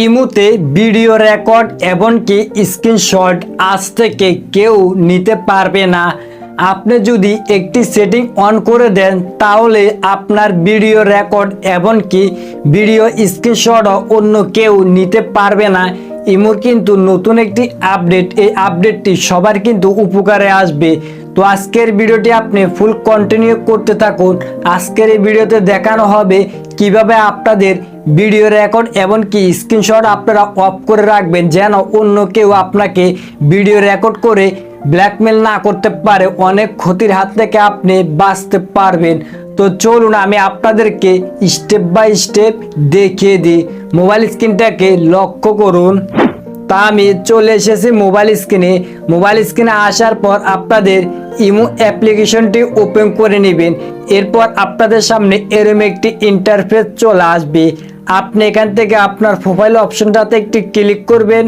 ইমুতে video record এমনকি screenshot আজ থেকে কেউ নিতে পারবে না। আপনি যদি একটি সেটিং অন করে দেন, তাহলে আপনার ভিডিও রেকর্ড এমনকি ভিডিও স্ক্রিনশটও অন্য কেউ নিতে পারবে না। ইমুর কিন্তু নতুন একটি আপডেট, এই আপডেটটি সবার কিন্তু উপকারে আসবে। তো আজকের ভিডিওটি আপনি ফুল কন্টিনিউ করতে থাকুন। আজকের এই ভিডিওতে দেখানো হবে কীভাবে আপনাদের ভিডিও রেকর্ড এমনকি স্ক্রিনশট আপনারা অফ করে রাখবেন যেন অন্য কেউ আপনাকে ভিডিও রেকর্ড করে ব্ল্যাকমেল না করতে পারে। অনেক ক্ষতির হাত থেকে আপনি বাঁচতে পারবেন। তো চলুন আমি আপনাদেরকে স্টেপ বাই স্টেপ দেখিয়ে দিই। মোবাইল স্ক্রিনটাকে লক্ষ্য করুন। তা আমি চলে এসেছি মোবাইল স্ক্রিনে মোবাইল স্ক্রিনে আসার পর আপনাদের ইমো অ্যাপ্লিকেশনটি ওপেন করে নেবেন। এরপর আপনাদের সামনে এরম একটি ইন্টারফেস চলে আসবে। আপনি এখান থেকে আপনার প্রোফাইল অপশনটাতে একটি ক্লিক করবেন।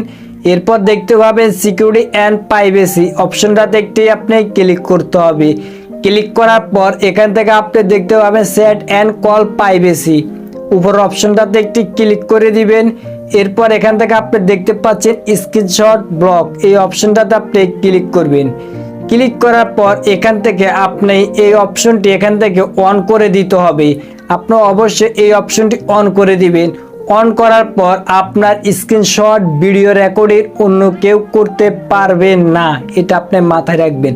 এরপর দেখতে পাবেন সিকিউরিটি অ্যান্ড প্রাইভেসি অপশনটাতে একটি আপনি ক্লিক করতে হবে। ক্লিক করার পর এখান থেকে আপনি দেখতে পাবেন সেট অ্যান্ড কল প্রাইভেসি উপর অপশনটাতে একটি ক্লিক করে দিবেন। এরপর এখান থেকে আপনি দেখতে পাচ্ছেন স্ক্রিনশট ব্লক এই অপশনটাতে আপনি ক্লিক করবেন। ক্লিক করার পর এখান থেকে আপনি এই অপশনটি এখান থেকে অন করে দিতে হবে। আপনি অবশ্যই এই অপশনটি অন করে দিবেন। অন করার পর আপনার স্ক্রিনশট ভিডিও রেকর্ডের অন্য কেউ করতে পারবেন না। এটা আপনি মাথায় রাখবেন।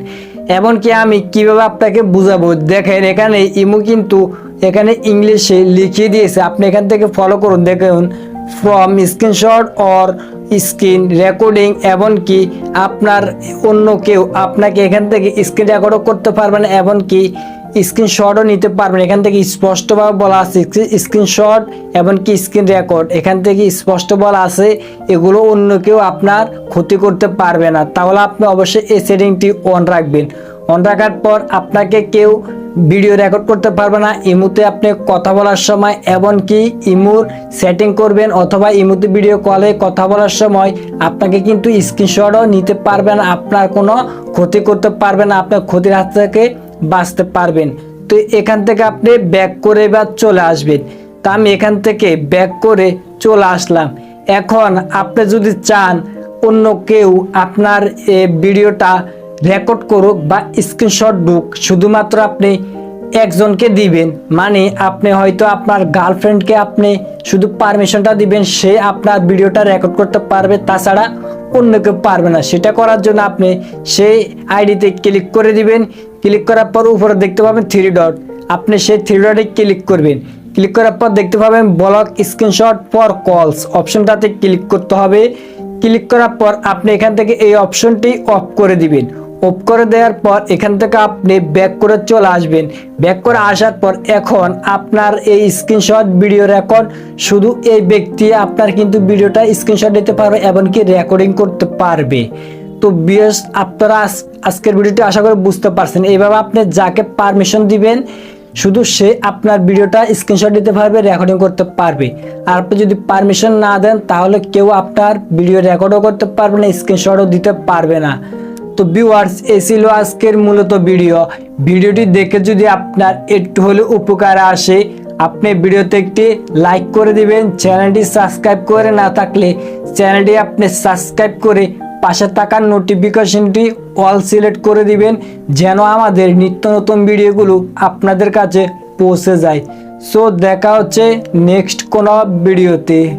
এমনকি আমি কীভাবে আপনাকে বুঝাবো? দেখেন, এখানে ইমো কিন্তু এখানে ইংলিশে লিখিয়ে দিয়েছে। আপনি এখান থেকে ফলো করুন। দেখুন from screenshot or screen recording এমনকি আপনার অন্য কেউ আপনাকে এখান থেকে স্ক্রিন রেকর্ডও করতে পারবেন, এমনকি স্ক্রিনশটও নিতে পারবেন। এখান থেকে স্পষ্টভাবে বলা আছে, স্ক্রিনশট এমনকি স্ক্রিন রেকর্ড। এখান থেকে স্পষ্ট বলা আছে, এগুলো অন্য কেউ আপনার ক্ষতি করতে পারবে না। তাহলে আপনি অবশ্যই এই সেটিংটি অন রাখবেন। অন রাখার পর আপনাকে কেউ ভিডিও রেকর্ড করতে পারবে না। ইমুতে আপনি কথা বলার সময় এমনকি ইমুর সেটিং করবেন অথবা ইমুতে ভিডিও কলে কথা বলার সময় আপনাকে কিন্তু স্ক্রিনশটও নিতে পারবেন আপনার কোনো ক্ষতি করতে পারবে না। আপনার ক্ষতির হাত থেকে বাঁচতে পারবেন। তো এখান থেকে আপনি ব্যাক করে বা চলে আসবেন। তা আমি এখান থেকে ব্যাক করে চলে আসলাম। এখন আপনি যদি চান অন্য কেউ আপনার ভিডিওটা রেকর্ড করুক বা স্ক্রিনশট বুক শুধুমাত্র আপনি একজনকে দিবেন। মানে আপনি হয়তো আপনার গার্লফ্রেন্ডকে আপনি শুধু পারমিশনটা দিবেন, সে আপনার ভিডিওটা রেকর্ড করতে পারবে, তাছাড়া অন্য কেউ পারবে না। সেটা করার জন্য আপনি সেই আইডিতে ক্লিক করে দিবেন। ক্লিক করার পর উপরে দেখতে পাবেন থ্রি ডট। আপনি সেই থ্রি ডটে ক্লিক করবেন। ক্লিক করার পর দেখতে পাবেন ব্লক স্ক্রিনশট ফর কলস অপশনটাতে ক্লিক করতে হবে। ক্লিক করার পর আপনি এখান থেকে এই অপশনটি অফ করে দিবেন। অফ করে দেওয়ার পর এখান থেকে আপনি ব্যাক করে চলে আসবেন। ব্যাক করে আসার পর এখন আপনার এই স্ক্রিনশট ভিডিও রেকর্ড শুধু এই ব্যক্তি আপনার কিন্তু ভিডিওটা স্ক্রিনশট দিতে পারবে এমনকি রেকর্ডিং করতে পারবে। তো বিএস আপনারা আজ- আজকের ভিডিওটি আশা করি বুঝতে পারছেন। এইভাবে আপনি যাকে পারমিশন দিবেন, শুধু সে আপনার ভিডিওটা স্ক্রিনশট দিতে পারবে রেকর্ডিং করতে পারবে। আর আপনি যদি পারমিশন না দেন, তাহলে কেউ আপনার ভিডিও রেকর্ডও করতে পারবে না স্ক্রিনশটও দিতে পারবে না। তো ভিউয়ার্স এই ছিল আজকের মূলত ভিডিও ভিডিওটি দেখে যদি আপনার একটু হলে উপকার আসে, আপনি ভিডিওতে একটি লাইক করে দিবেন চ্যানেলটি সাবস্ক্রাইব করে না থাকলে চ্যানেলটি আপনি সাবস্ক্রাইব করে পাশে থাকার নোটিফিকেশনটি অল সিলেক্ট করে দিবেন, যেন আমাদের নিত্য নতুন ভিডিওগুলো আপনাদের কাছে পৌঁছে যায়। সো দেখা হচ্ছে নেক্সট কোনো ভিডিওতে